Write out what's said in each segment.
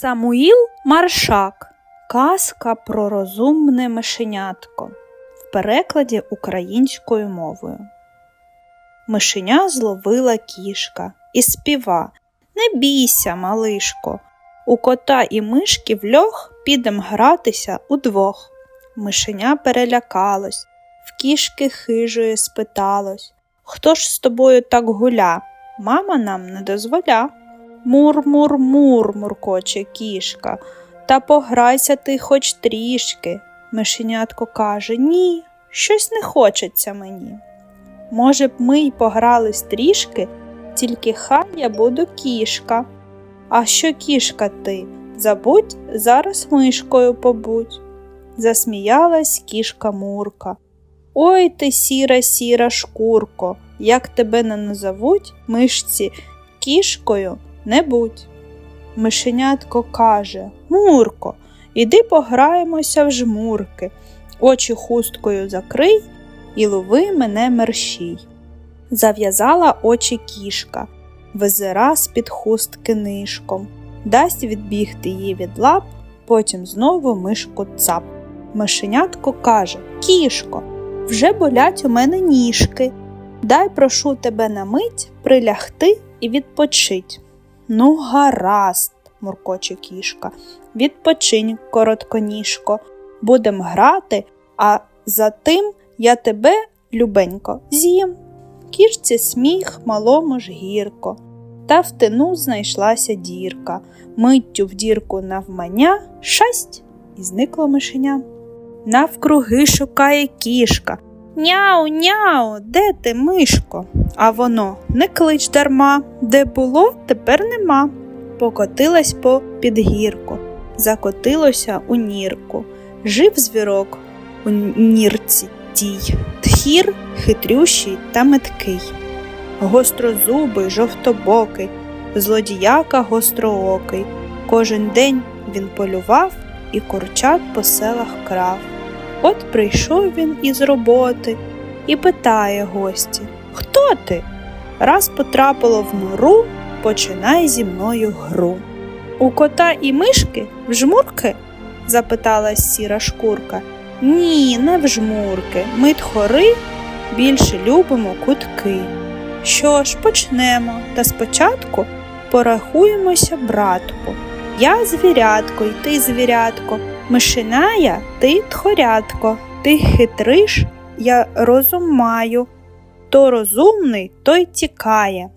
Самуїл Маршак. Казка про розумне мишенятко в перекладі українською мовою. Мишеня зловила кішка і співа Не бійся, малишко. У кота і мишки в льох підем гратися удвох. Мишеня перелякалось, в кішки хижої спиталось Хто ж з тобою так гуля? Мама нам не дозволя. Мур-мур-мур, муркоче кішка, та пограйся ти хоч трішки. Мишенятко каже Ні, щось не хочеться мені. Може б, ми й погрались трішки, тільки хай я буду кішка. А що кішка ти? Забудь, зараз мишкою побудь. Засміялась кішка Мурка. Ой ти сіра, сіра шкурко, як тебе не назовуть, мишці, кішкою не будь. Мишенятко каже Мурко, іди пограємося в жмурки, очі хусткою закрий і лови мене мерщій. Зав'язала очі кішка, визира з-під хустки нишком, дасть відбігти їй від лап, потім знову мишку цап. Мишенятко каже Кішко, вже болять у мене ніжки. Дай прошу тебе на мить прилягти і відпочить. Ну, гаразд, муркоче кішка, відпочинь, коротконіжко, будем грати, а за тим я тебе, любенько, з'їм. Кішці сміх малому ж гірко, та в тину знайшлася дірка. Миттю в дірку навмання, шасть і зникло мишеня. Навкруги шукає кішка. Няу, няу, де ти, мишко? А воно не клич дарма, де було, тепер нема. Покотилась по підгірку, закотилося у нірку. Жив звірок у нірці тій, тхір хитрющий та меткий, гострозубий, жовтобокий, злодіяка гостроокий. Кожен день він полював і курчат по селах крав. От прийшов він із роботи і питає гості Хто ти? Раз потрапило в нору, починай зі мною гру. У кота і мишки в жмурки? запиталась сіра шкурка. Ні, не в жмурки. Ми тхори більше любимо кутки. Що ж, почнемо, та спочатку порахуємося, братку. Я звірятко, й ти звірятко, мишеная, ти тхорятко, ти хитриш, я розум маю. То розумний, той тікає.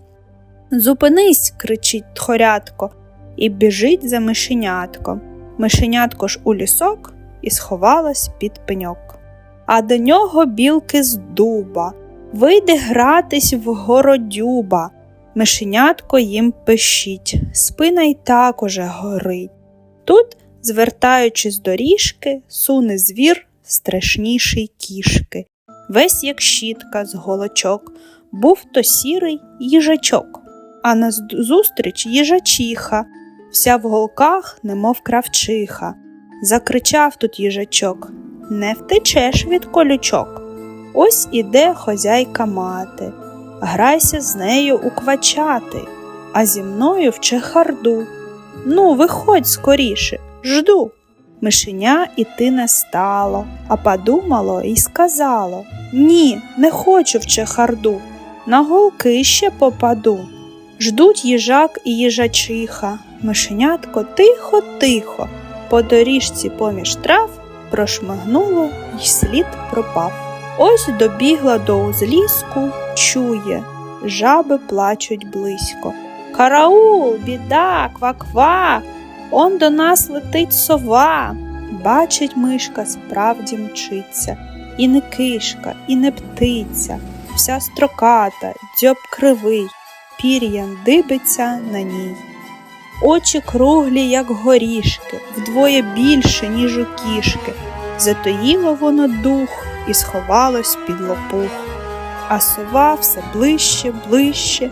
Зупинись, кричить тхорятко, і біжить за мишенятком. Мишенятко ж у лісок і сховалась під пеньок. А до нього білки з дуба, вийде гратись в городюба. Мишенятко їм пищить, спина й так уже горить. Тут, звертаючись до ріжки, суне звір страшніший кішки. Весь як щітка з голочок, був то сірий їжачок, а назустріч їжачиха, вся в голках, немов кравчиха. Закричав тут їжачок Не втечеш від колючок. Ось іде хозяйка мати. Грайся з нею у квачати, а зі мною в чехарду. Ну, виходь скоріше, жду. Мишеня іти не стало, а подумало і сказало Ні, не хочу в чехарду, на голки ще попаду. Ждуть їжак і їжачиха, мишенятко тихо, тихо, по доріжці поміж трав прошмигнуло й слід пропав. Ось добігла до узліску, чує, жаби плачуть близько. Караул, біда, ква-ква, он до нас летить сова. Бачить мишка, справді мчиться, і не кишка, і не птиця, вся строката, дзьоб кривий, пір'ям дибиться на ній. Очі круглі, як горішки, вдвоє більше, ніж у кішки. Затоїло воно дух і сховалось під лопух. А сова все ближче, ближче,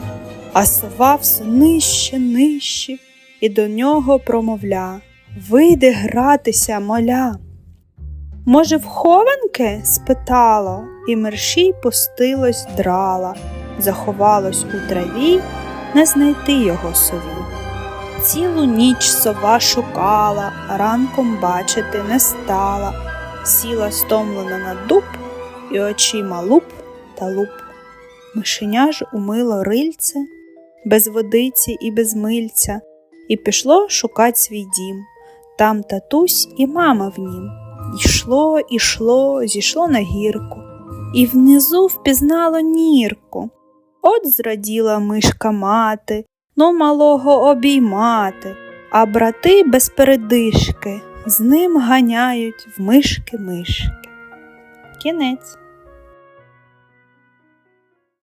а сова все нижче, нижче, і до нього промовля Вийди гратися, моля. Може, в хованки? спитало, і мерщій пустилось драла, заховалось у траві, не знайти його сові. Цілу ніч сова шукала, ранком бачити не стала. Сіла стомлена на дуб і очима луп та луп. Мишеня ж умило рильце, без водиці і без мильця, і пішло шукать свій дім. Там татусь і мама в нім. Йшло, ішло, зійшло на гірку, і внизу впізнало нірку. От зраділа мишка мати, ну малого обіймати, а брати без передишки з ним ганяють в мишки мишки. Кінець.